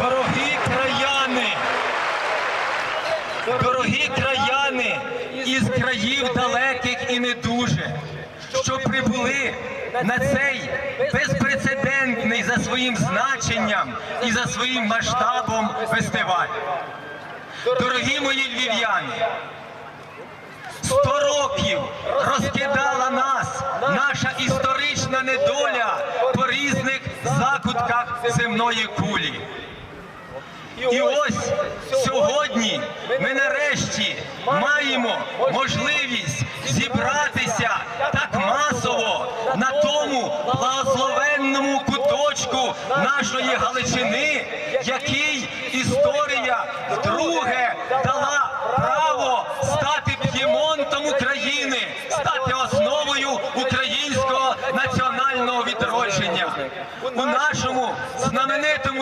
Дорогі краяни, дорогі краяни із країв далеких і не дуже, що прибули на цей безпрецедентний за своїм значенням і за своїм масштабом фестиваль. Дорогі мої львів'яни, сто років розкидала нас наша історична недоля по різних закутках земної кулі. І ось сьогодні ми нарешті маємо можливість зібратися так масово на тому благословенному куточку нашої Галичини, який історія вдруге дала право стати п'ємонтом України, стати основою українського національного відродження у нашому знаменитому.